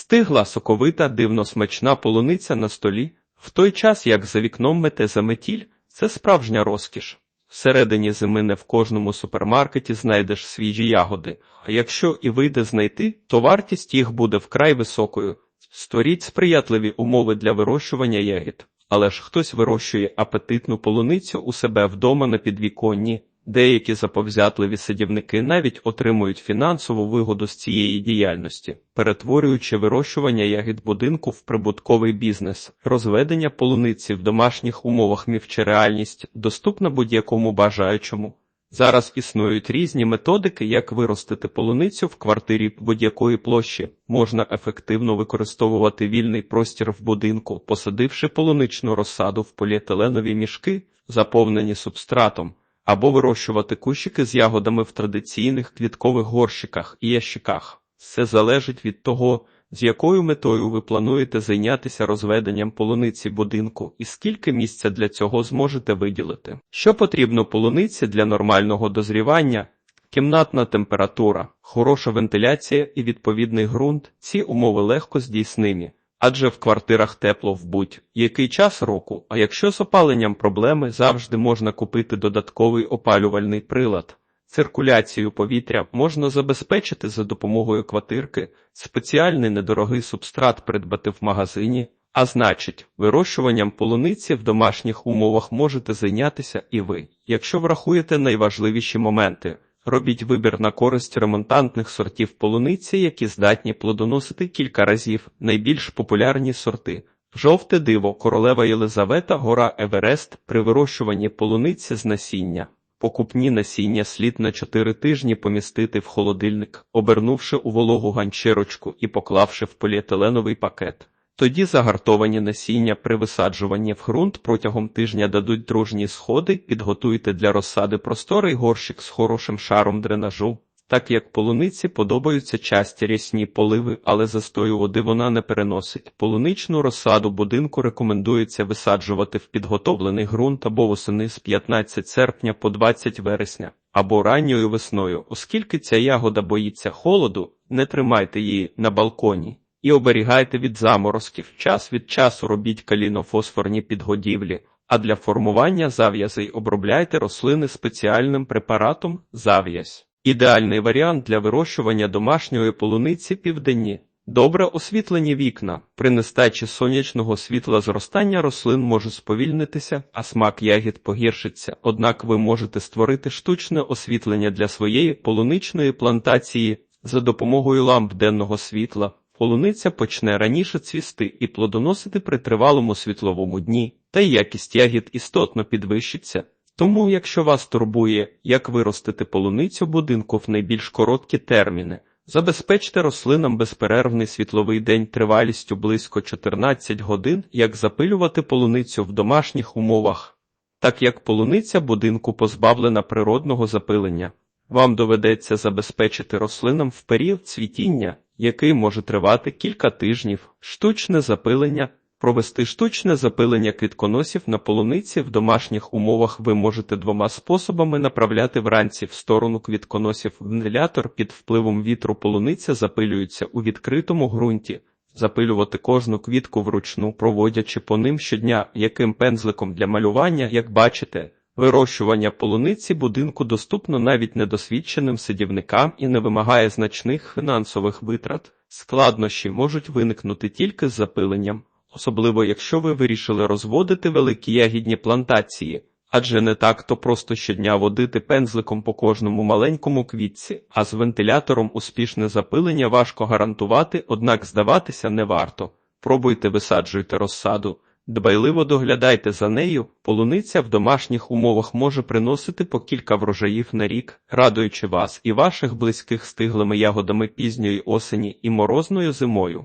Стигла соковита, дивно смачна полуниця на столі, в той час як за вікном мете заметіль, це справжня розкіш. Всередині зими не в кожному супермаркеті знайдеш свіжі ягоди, а якщо і вийде знайти, то вартість їх буде вкрай високою. Створіть сприятливі умови для вирощування ягід. Але ж хтось вирощує апетитну полуницю у себе вдома на підвіконні. Деякі заповзятливі садівники навіть отримують фінансову вигоду з цієї діяльності, перетворюючи вирощування ягід будинку в прибутковий бізнес. Розведення полуниці в домашніх умовах міф чи реальність доступна будь-якому бажаючому. Зараз існують різні методики, як виростити полуницю в квартирі будь-якої площі. Можна ефективно використовувати вільний простір в будинку, посадивши полуничну розсаду в поліетиленові мішки, заповнені субстратом, або вирощувати кущики з ягодами в традиційних квіткових горщиках і ящиках. Все залежить від того, з якою метою ви плануєте зайнятися розведенням полуниці будинку і скільки місця для цього зможете виділити. Що потрібно полуниці для нормального дозрівання? Кімнатна температура, хороша вентиляція і відповідний ґрунт – ці умови легко здійснимі. Адже в квартирах тепло в будь-який час року, а якщо з опаленням проблеми, завжди можна купити додатковий опалювальний прилад. Циркуляцію повітря можна забезпечити за допомогою квартирки, спеціальний недорогий субстрат придбати в магазині, а значить, вирощуванням полуниці в домашніх умовах можете зайнятися і ви, якщо врахуєте найважливіші моменти. Робіть вибір на користь ремонтантних сортів полуниці, які здатні плодоносити кілька разів найбільш популярні сорти. Жовте диво, королева Єлизавета, гора Еверест при вирощуванні полуниці з насіння. Покупні насіння слід на 4 тижні помістити в холодильник, обернувши у вологу ганчірочку і поклавши в поліетиленовий пакет. Тоді загартовані насіння при висаджуванні в ґрунт протягом тижня дадуть дружні сходи, підготуйте для розсади просторий горщик з хорошим шаром дренажу. Так як полуниці подобаються часті рясні поливи, але застою води вона не переносить. Полуничну розсаду будинку рекомендується висаджувати в підготовлений ґрунт або восени з 15 серпня по 20 вересня, або ранньою весною, оскільки ця ягода боїться холоду, не тримайте її на балконі. І оберігайте від заморозків. Час від часу робіть калінофосфорні підгодівлі, а для формування зав'язей обробляйте рослини спеціальним препаратом зав'язь. Ідеальний варіант для вирощування домашньої полуниці південні. Добре освітлені вікна. При нестачі сонячного світла зростання рослин може сповільнитися, а смак ягід погіршиться. Однак ви можете створити штучне освітлення для своєї полуничної плантації за допомогою ламп денного світла. Полуниця почне раніше цвісти і плодоносити при тривалому світловому дні, та якість ягід істотно підвищиться. Тому, якщо вас турбує, як виростити полуницю будинку в найбільш короткі терміни, забезпечте рослинам безперервний світловий день тривалістю близько 14 годин, як запилювати полуницю в домашніх умовах. Так як полуниця будинку позбавлена природного запилення, вам доведеться забезпечити рослинам в період цвітіння, який може тривати кілька тижнів, штучне запилення. Провести штучне запилення квітконосів на полуниці в домашніх умовах ви можете двома способами направляти вранці в сторону квітконосів вентилятор під впливом вітру полуниця запилюється у відкритому ґрунті, запилювати кожну квітку вручну, проводячи по ним щодня яким пензликом для малювання, як бачите. Вирощування полуниці будинку доступно навіть недосвідченим садівникам і не вимагає значних фінансових витрат. Складнощі можуть виникнути тільки з запиленням, особливо якщо ви вирішили розводити великі ягідні плантації, адже не так то просто щодня водити пензликом по кожному маленькому квітці, а з вентилятором успішне запилення важко гарантувати, однак здаватися не варто. Пробуйте висаджуйте розсаду. Дбайливо доглядайте за нею, полуниця в домашніх умовах може приносити по кілька врожаїв на рік, радуючи вас і ваших близьких стиглими ягодами пізньої осені і морозною зимою.